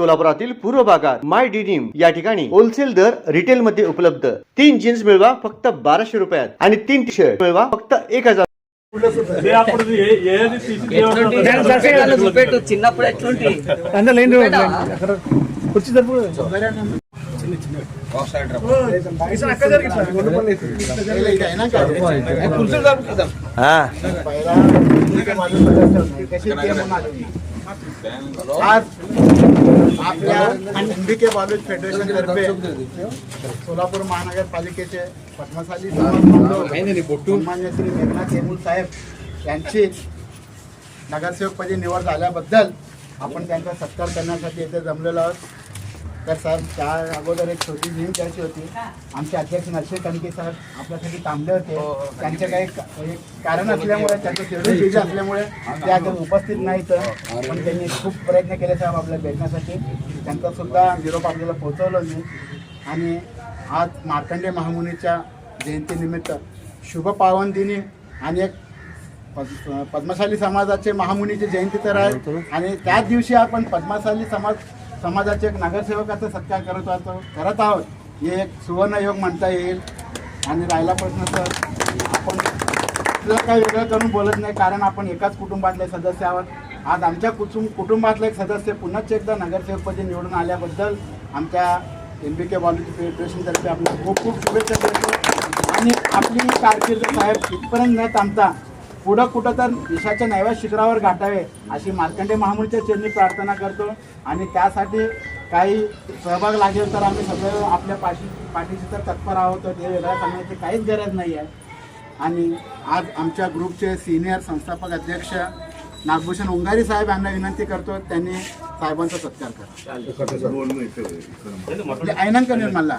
सोलापुरातील पूर्व भागात माय डिनिम या ठिकाणी होलसेल दर रिटेल मध्ये उपलब्ध. तीन जीन्स मिळवा फक्त बाराशे रुपयात आणि तीन टी शर्ट मिळवा फक्त एक हजार. అదే आज आपल्या एमबीके कॉलेज फेडरेशन तर्फे सोलापूर महानगरपालिकेचे पद्मशाली सन्मान्य श्री मेघनाथ हेमूल साहेब यांची नगरसेवकपदी निवड झाल्याबद्दल आपण त्यांचा सत्कार करण्यासाठी येथे जमलेलो आहोत. तर साहेब त्या अगोदर एक छोटी लिंक द्यायची होती. आमचे अध्यक्ष नरसिंह कणके साहेब आपल्यासाठी थांबले होते. त्यांचे काही का- एक कारण असल्यामुळे त्यांचं शेड्यूल बिझी असल्यामुळे ते आज उपस्थित नाहीत. पण त्यांनी खूप प्रयत्न केले साहेब आपल्याला भेटण्यासाठी. त्यांचा सुद्धा निरोप आपल्याला पोहोचवलं मी. आणि आज मार्कंडे महामुनीच्या जयंतीनिमित्त शुभ पावन दिनी आणि एक पद- पद्मशाली समाजाचे महामुनीची जयंती तर आहे. आणि त्याच दिवशी आपण पद्मशाली समाज समाजाचे एक नगरसेवकाचा सत्कार करत आहोत करत आहोत. हे एक सुवर्णयोग म्हणता येईल. आणि राहिला प्रश्न तर आपण आपल्याला काही वेगळं करून बोलत नाही कारण आपण एकाच कुटुंबातले सदस्य आहोत. आज आमच्या कुटुंब कुटुंबातले एक सदस्य पुन्हाच एकदा नगरसेवकपदी निवडून आल्याबद्दल आमच्या एम बी के बॉलिवूड फेडरेशनतर्फे आपल्याला खूप खूप शुभेच्छा देतो. आणि आपली कारकीर्द साहेब इथपर्यंत न थांबता पुढं कुठं तर देशाच्या नव्या शिखरावर गाठावे अशी मार्कंडे महामुनीच्या चरणी प्रार्थना करतो. आणि त्यासाठी काही सहभाग लागेल तर आम्ही सगळं आपल्या पाठी पाठीशी तर तत्पर आहोत. हे वेगळ्या सांगण्याची काहीच गरज नाही आहे. आणि आज आमच्या ग्रुपचे सिनियर संस्थापक अध्यक्ष नागभूषण ओंगारी साहेब यांना विनंती करतो. त्यांनी साहेबांचा सत्कार करा. म्हणजे ऐनंक निर्मला.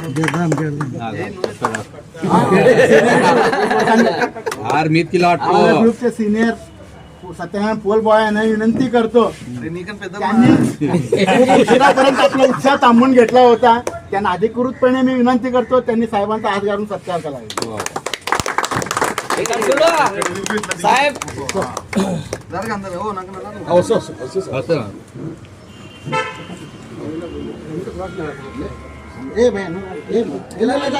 हार मी तिला ग्रुपचे सिनियर सत्यनारायण पोल बॉय विनंती करतो. त्यांनी आपला उत्साह थांबून घेतला होता. त्यांना अधिकृतपणे मी विनंती करतो. त्यांनी साहेबांचा हात घालून सत्कार केला. साहेब. असं असं असं ఏ భయ్యా, నువ్వు- ఏ నువ్వు- ఇలా లేదా?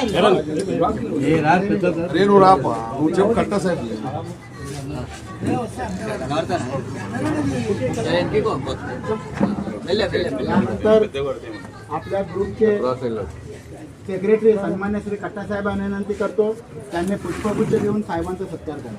వెళ్ళే వెళ్ళే त्यानंतर आपल्या ग्रुपचे सेक्रेटरी सन्मान्य श्री कट्टा साहेबांना विनंती करतो त्यांनी पुष्पगुच्छ देऊन साहेबांचा सत्कार करा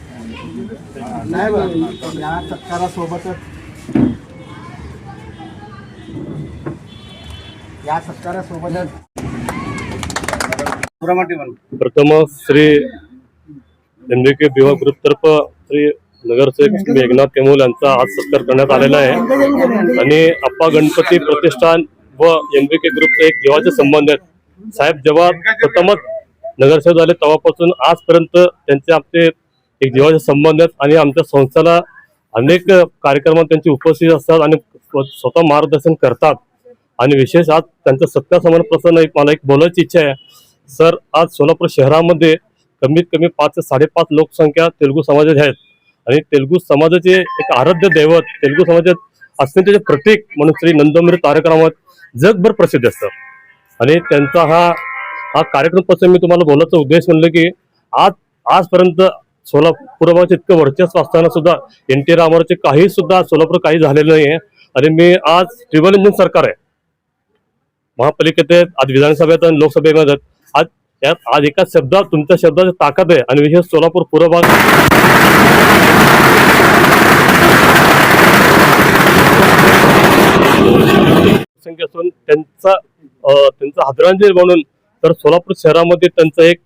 नाही या सत्कारासोबतच. या सत्कारासोबतच. प्रथम श्री विभाग ग्रुपतर्फ श्री नगरसेवक मेघनाथ केमोल यांचा आज सत्कार करण्यात आलेला आहे. आणि अप्पा गणपती प्रतिष्ठान व एनबीके ग्रुपचे एक जीवाचे संबंध आहेत. साहेब जेव्हा प्रथमच नगरसेवक झाले तेव्हापासून आजपर्यंत त्यांचे आमचे एक जीवाचे संबंध आहेत आणि आमच्या संस्थेला अनेक कार्यक्रमात त्यांची उपस्थिती असतात आणि स्वतः मार्गदर्शन करतात. आणि विशेष आज त्यांचा सत्कार समान प्रसन्न एक मला एक बोलायची इच्छा आहे. सर आज सोलापूर शहरामध्ये कमीत कमी पाच ते साडेपाच लोकसंख्या तेलुगू समाजाची आहेत. आणि तेलुगू समाजाचे एक आराध्य दैवत तेलुगू समाजात अस्मितेचे प्रतीक म्हणून श्री नंदमुरी कार्यक्रमात जगभर प्रसिद्ध असतं. आणि त्यांचा हा हा कार्यक्रमपासून मी तुम्हाला बोलायचा उद्देश म्हणलं की आज आजपर्यंत सोलापुरामध्ये इतकं वर्चस्व असताना सुद्धा एन टी रामावरचे काही सुद्धा सोलापूर काही झालेलं नाही आहे आणि मी आज ट्रिबल इंजिन सरकार आहे. महापालिकेत आज विधानसभेत आणि लोकसभेमध्ये आज यात आज एका शब्दात तुमच्या शब्दाची ताकद आहे. आणि विशेष सोलापूर पूर्व भाग संख्या असून त्यांचा त्यांचा हजरांजली म्हणून तर सोलापूर शहरामध्ये त्यांचा एक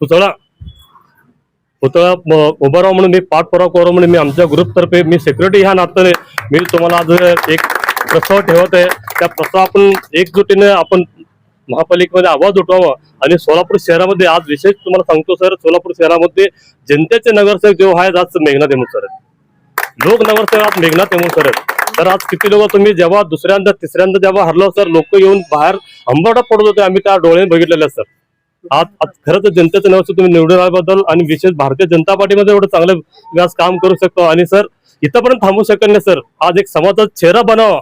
पुतळा पुतळा म- म्हणून मी पाठपुरावा करू म्हणून मी आमच्या ग्रुपतर्फे मी सेक्रेटरी ह्या नात्याने मी तुम्हाला आज एक प्रस्ताव ठेवत आहे. त्या प्रस्ताव आपण एकजुटीने आपण महापालिकेमध्ये आवाज उठवावा आणि सोलापूर शहरामध्ये आज विशेष तुम्हाला सांगतो सर सोलापूर शहरामध्ये जनतेचे नगरसेवक जेव्हा आहेत आज मेघनाथ हेमूत सर लोक नगरसेवक आज मेघनाथ हेमूत सर तर आज किती लोक तुम्ही जेव्हा दुसऱ्यांदा तिसऱ्यांदा जेव्हा हरलो सर लोक येऊन बाहेर अंबाडा पडत होते. आम्ही त्या डोळ्याने बघितलेले सर. आज खरं तर जनतेचं नवस तुम्ही निवडून आल्याबद्दल आणि विशेष भारतीय जनता पार्टीमध्ये एवढं चांगलं व्यास काम करू शकतो. आणि सर इथंपर्यंत थांबू शकत नाही सर. आज एक समाजाचा चेहरा बनावा.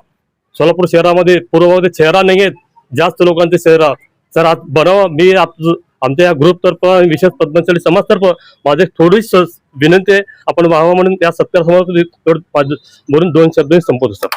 सोलापूर शहरामध्ये पूर्वमध्ये चेहरा नाही आहेत जास्त लोकांचे चेहरा. सर आज बनावा. मी आप- आमच्या या ग्रुपतर्फ आणि विशेष पद्मशाली समाजतर्फ माझी थोडी विनंती आहे. आपण व्हावं म्हणून या सत्कार समाज म्हणून दोन शब्द संपवतो सर.